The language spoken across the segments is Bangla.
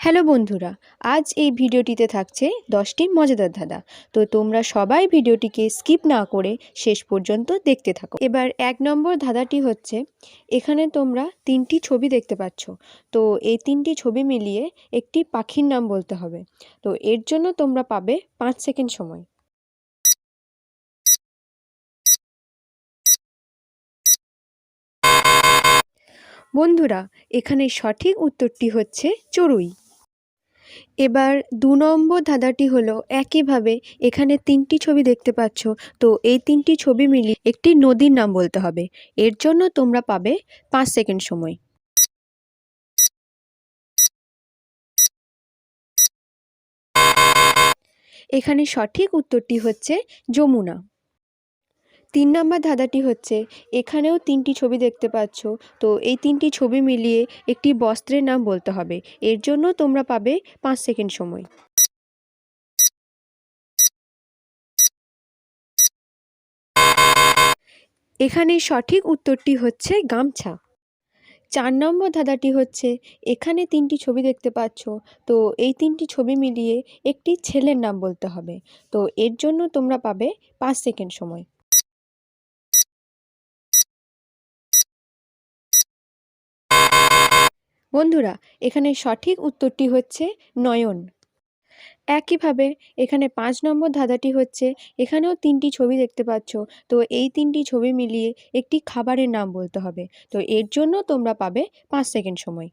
হ্যালো বন্ধুরা, আজ এই ভিডিওটিতে থাকছে দশটি মজাদার ধাঁধা। তো তোমরা সবাই ভিডিওটিকে স্কিপ না করে শেষ পর্যন্ত দেখতে থাকো। এবার এক নম্বর ধাঁধাটি হচ্ছে, এখানে তোমরা তিনটি ছবি দেখতে পাচ্ছ। তো এই তিনটি ছবি মিলিয়ে একটি পাখির নাম বলতে হবে। তো এর জন্য তোমরা পাবে পাঁচ সেকেন্ড সময়। বন্ধুরা, এখানে সঠিক উত্তরটি হচ্ছে চড়ুই। এবার দু নম্বর ধাঁধাটি হলো একইভাবে এখানে তিনটি ছবি দেখতে পাচ্ছ। তো এই তিনটি ছবি মিলিয়ে একটি নদীর নাম বলতে হবে। এর জন্য তোমরা পাবে পাঁচ সেকেন্ড সময়। এখানে সঠিক উত্তরটি হচ্ছে যমুনা। তিন নম্বর ধাঁধাটি হচ্ছে, এখানেও তিনটি ছবি দেখতে পাচ্ছ। তো এই তিনটি ছবি মিলিয়ে একটি বস্ত্রের নাম বলতে হবে। এর জন্য তোমরা পাবে পাঁচ সেকেন্ড সময়। এখানে সঠিক উত্তরটি হচ্ছে গামছা। চার নম্বর ধাঁধাটি হচ্ছে, এখানে তিনটি ছবি দেখতে পাচ্ছ। তো এই তিনটি ছবি মিলিয়ে একটি ছেলের নাম বলতে হবে। তো এর জন্য তোমরা পাবে পাঁচ সেকেন্ড সময়। বন্ধুরা, এখানে সঠিক উত্তরটি হচ্ছে নয়ন। একইভাবে এখানে পাঁচ নম্বর ধাঁধাটি হচ্ছে, এখানেও তিনটি ছবি দেখতে পাচ্ছ। তো এই তিনটি ছবি মিলিয়ে একটি খাবারের নাম বলতে হবে। তো এর জন্য তোমরা পাবে পাঁচ সেকেন্ড সময়।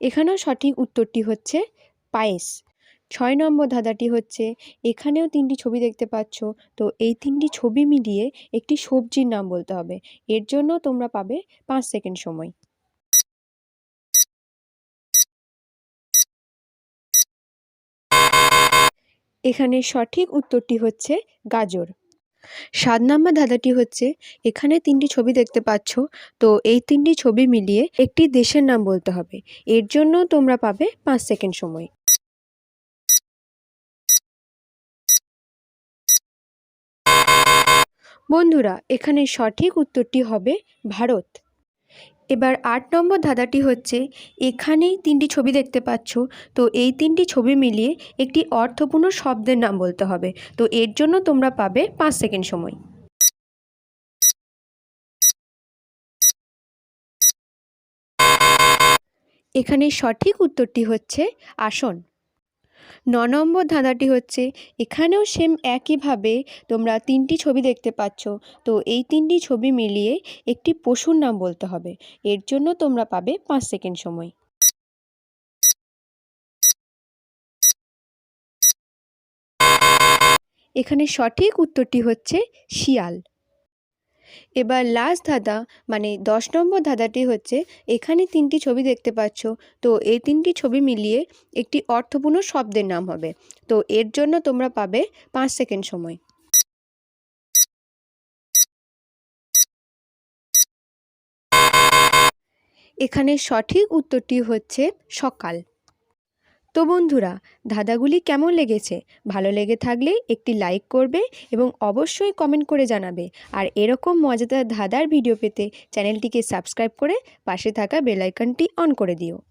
এখানেও সঠিক উত্তরটি হচ্ছে পায়েস। ছয় নম্বর ধাঁধাটি হচ্ছে, এখানেও তিনটি ছবি দেখতে পাচ্ছ। তো এই তিনটি ছবি মিলিয়ে একটি সবজির নাম বলতে হবে। এর জন্য তোমরা পাবে পাঁচ সেকেন্ড সময়। এখানে সঠিক উত্তরটি হচ্ছে গাজর। সাত নম্বর ধাঁধাটি হচ্ছে, এখানে তিনটি ছবি দেখতে পাচ্ছ। তো এই তিনটি ছবি মিলিয়ে একটি দেশের নাম বলতে হবে। এর জন্য তোমরা পাবে পাঁচ সেকেন্ড সময়। বন্ধুরা, এখানে সঠিক উত্তরটি হবে ভারত। এবার আট নম্বর ধাঁধাটি হচ্ছে, এখানেই তিনটি ছবি দেখতে পাচ্ছ। তো এই তিনটি ছবি মিলিয়ে একটি অর্থপূর্ণ শব্দের নাম বলতে হবে। তো এর জন্য তোমরা পাবে পাঁচ সেকেন্ড সময়। এখানে সঠিক উত্তরটি হচ্ছে আসন। ন নম্বর ধাঁধাটি হচ্ছে, এখানেও সেম একইভাবে তোমরা তিনটি ছবি দেখতে পাচ্ছ। তো এই তিনটি ছবি মিলিয়ে একটি পশুর নাম বলতে হবে। এর জন্য তোমরা পাবে পাঁচ সেকেন্ড সময়। এখানে সঠিক উত্তরটি হচ্ছে শিয়াল। এবার লাস্ট ধাঁধা মানে দশ নম্বর ধাঁধাটি হচ্ছে, এখানে তিনটি ছবি দেখতে পাচ্ছ। তো এই তিনটি ছবি মিলিয়ে একটি অর্থপূর্ণ শব্দের নাম হবে। তো এর জন্য তোমরা পাবে পাঁচ সেকেন্ড সময়। এখানে সঠিক উত্তরটি হচ্ছে সকাল। তো বন্ধুরা, ধাঁধাগুলি কেমন লেগেছে? ভালো লেগে থাকলে একটি লাইক করবে এবং অবশ্যই কমেন্ট করে জানাবে। আর এরকম মজাদার ধাঁধার ভিডিও পেতে চ্যানেলটিকে সাবস্ক্রাইব করে পাশে থাকা বেলাইকনটি অন করে দিও।